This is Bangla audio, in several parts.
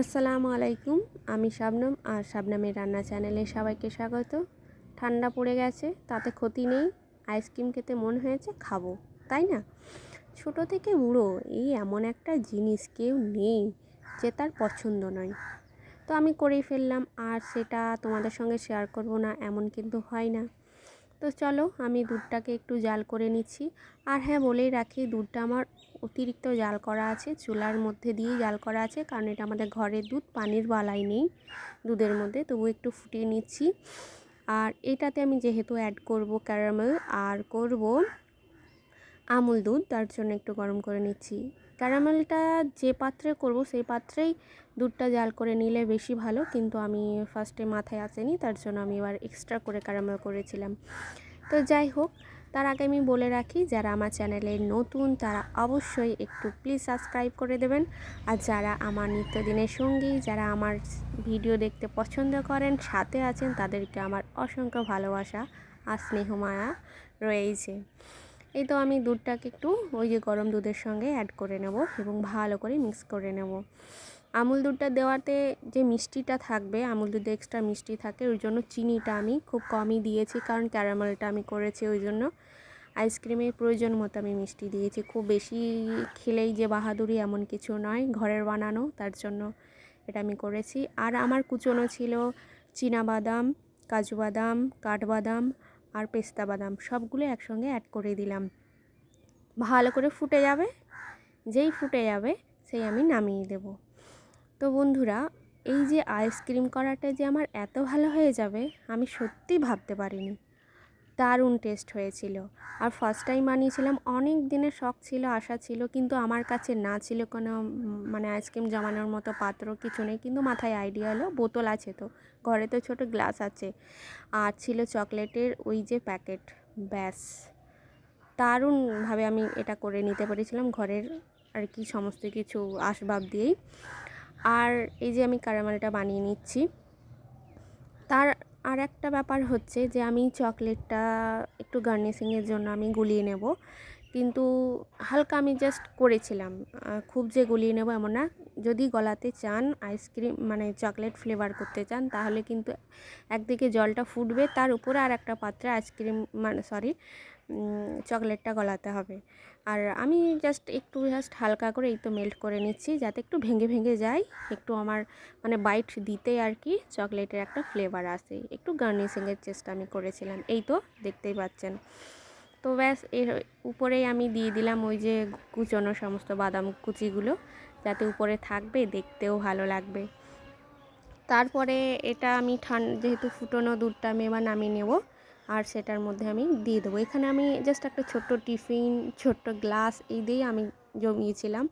আসসালামু আলাইকুম, আমি শাবনম আর শাবনামের রান্না চ্যানেলে সবাইকে স্বাগত। ঠান্ডা পড়ে গেছে, তাতে ক্ষতি নেই, আইসক্রিম খেতে মন হয়েছে, খাব, তাই না? ছোট থেকে বুড়ো, এই এমন একটা জিনিস কেউ নেই যে তার পছন্দ নয়। তো আমি করেই ফেললাম, আর সেটা তোমাদের সঙ্গে শেয়ার করব না, এমন কিন্তু হয় না। তো চলো আমি দুধটাকে একটু জাল করে নিচ্ছি। আর হ্যাঁ বলেই রাখি, দুধটা আমার অতিরিক্ত জাল করা আছে, চুলার মধ্যে দিয়েই জাল করা আছে, কারণ এটা আমাদের ঘরের দুধ, পানির বালাই নেই দুধের মধ্যে। তবু একটু ফুটিয়ে নিচ্ছি। আর এটাতে আমি যেহেতু অ্যাড করব ক্যারামেল আর করব আমুল দুধ, তার জন্য একটু গরম করে নিচ্ছি। ক্যারামেলটা যে পাত্রে করব সেই পাত্রেই দুধটা জাল করে নিলে বেশি ভালো, কিন্তু আমি ফার্স্টে মাথায় আসেনি, তার জন্য আমি এবার এক্সট্রা করে ক্যারামেল করেছিলাম। তো যাই হোক, তার আগে আমি বলে রাখি, যারা আমার চ্যানেলে নতুন, তারা অবশ্যই একটু প্লিজ সাবস্ক্রাইব করে দেবেন। আর যারা আমার নিত্যদিনের সঙ্গী, যারা আমার ভিডিও দেখতে পছন্দ করেন, সাথে আছেন, তাদেরকে আমার অসংখ্য ভালোবাসা। আর স্নেহ মায়া রয়েছে এই তো আমি দুধটাকে একটু ওই যে গরম দুধের সঙ্গে অ্যাড করে নেব এবং ভালো করে মিক্স করে নেব। আমুল দুধটা দেওয়াতে যে মিষ্টিটা থাকবে, আমুল দুধে এক্সট্রা মিষ্টি থাকে, ওই জন্য চিনিটা আমি খুব কমই দিয়েছি কারণ ক্যারামেলটা আমি করেছি ওই জন্য। আইসক্রিমের প্রয়োজন মতো আমি মিষ্টি দিয়েছি, খুব বেশি খেলেই যে বাহাদুরি এমন কিছু নয়, ঘরের বানানো, তার জন্য এটা আমি করেছি। আর আমার কুচনো ছিল বাদাম কাজু বাদাম কাঠবাদাম আর পেস্তা বাদাম সবগুলো একসঙ্গে অ্যাড করে দিলাম। ভালো করে ফুটে যাবে। যেই ফুটে যাবে, সেই আমি নামিয়ে দেব। তো বন্ধুরা, এই যে আইসক্রিম করাটা যে আমার এত ভালো হয়ে যাবে, আমি সত্যি ভাবতে পারিনি। দারুণ টেস্ট হয়েছিল। আর ফার্স্ট টাইম বানিয়েছিলাম, অনেক দিনের শখ ছিল, আশা ছিল, কিন্তু আমার কাছে না ছিল কোনো মানে আইসক্রিম জমানোর মতো পাত্র, কিছু নেই, কিন্তু মাথায় আইডিয়া হলো বোতল আছে তো, ঘরে তো ছোট গ্লাস আছে। আর ছিল চকলেটের ওই যে প্যাকেট ব্যাস। দারুণভাবে আমি এটা করে নিতে পেরেছিলাম, ঘরের আর কি সমস্ত কিছু আসবাব দিয়েই। আর এই যে আমি ক্যারামেলটা বানিয়ে নিচ্ছি, তার আর একটা ব্যাপার হচ্ছে যে আমি চকলেটটা একটু গার্নিশিংয়ের জন্য আমি গুলিয়ে নেব। কিন্তু হালকা আমি জাস্ট করেছিলাম। খুব যে গুলিয়ে নেব এমন না। যদি গলাতে চান, আইসক্রিম মানে চকলেট ফ্লেভার করতে চান, তাহলে কিন্তু একদিকে জলটা ফুটবে, তার উপরে আর একটা পাত্রে আইসক্রিম মানে সরি চকলেটটা গলাতে হবে। আর আমি জাস্ট একটু জাস্ট হালকা করে এই তো মেল্ট করে নিচ্ছি, যাতে একটু ভেঙে ভেঙে যায়, একটু আমার মানে বাইট দিতে আর কি চকলেটের একটা ফ্লেভার আসে। একটু গার্নিশিংয়ের চেষ্টা আমি করেছিলাম, এই তো দেখতেই পাচ্ছেন। তো ব্যাস, এর উপরেই আমি দিয়ে দিলাম ওই যে কুচনো সমস্ত বাদাম কুচিগুলো যাতে উপরে থাকবে, দেখতেও ভালো লাগবে। তারপরে এটা আমি ঠান্ডা যেহেতু ফুটোনো দুধটা আমি এবার নামিয়ে নেব, আর সেটার মধ্যে আমি দিয়ে দেবো। এখানে আমি জাস্ট একটা ছোট্ট টিফিন, ছোট্ট গ্লাস, এই দিয়েই আমি জমিয়েছিলাম।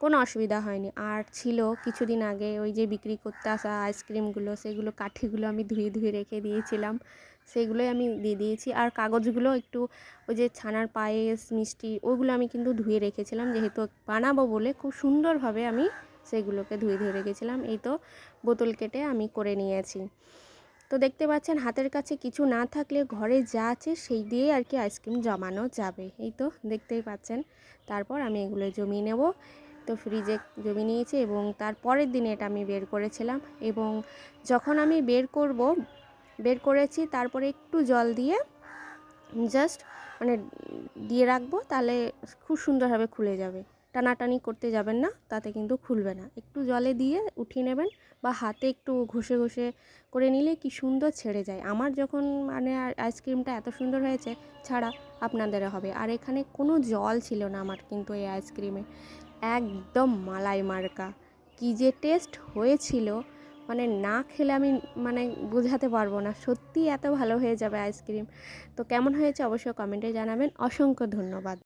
কোনো অসুবিধা হয়নি। আর ছিল কিছুদিন আগে ওই যে বিক্রি করতে আসা আইসক্রিমগুলো, সেগুলো কাঠিগুলো আমি ধুয়ে ধুয়ে রেখে দিয়েছিলাম। সেগুলোই আমি দিয়ে দিয়েছি। আর কাগজগুলো একটু ওই যে ছানার পায়েস, মিষ্টি, ওগুলো আমি কিন্তু ধুয়ে রেখেছিলাম। যেহেতু বানাবো বলে খুব সুন্দরভাবে আমি সেগুলোকে ধুয়ে ধুয়ে রেখেছিলাম। এই তো বোতল কেটে আমি করে নিয়েছি। তো দেখতে পাচ্ছেন, হাতের কাছে কিছু না থাকলে ঘরে যা আছে সেই দিয়েই আর কি আইসক্রিম জমানো যাবে। এই তো দেখতেই পাচ্ছেন। তারপর আমি এগুলো জমিয়ে নেব। তো ফ্রিজে জমি নিয়েছি এবং তার পরের দিনে এটা আমি বের করেছিলাম এবং যখন আমি বের করব, বের করেছি তারপরে একটু জল দিয়ে জাস্ট মানে দিয়ে রাখব, তাহলে খুব সুন্দরভাবে খুলে যাবে। টানাটানি করতে যাবেন না, তাতে কিন্তু খুলবে না। একটু জলে দিয়ে উঠিয়ে নেবেন বা হাতে একটু ঘষে ঘষে করে নিলে কি সুন্দর ছেড়ে যায়। আমার যখন মানে আইসক্রিমটা এত সুন্দর হয়েছে, ছাড়া আপনাদের হবে। আর এখানে কোনো জল ছিল না আমার কিন্তু এই আইসক্রিমে। একদম মালাই মার্কা। কী যে টেস্ট হয়েছিল মানে না খেলে আমি মানে বোঝাতে পারব না। সত্যি এত ভালো হয়ে যাবে আইসক্রিম। তো কেমন হয়েছে অবশ্যই কমেন্টে জানাবেন। অসংখ্য ধন্যবাদ।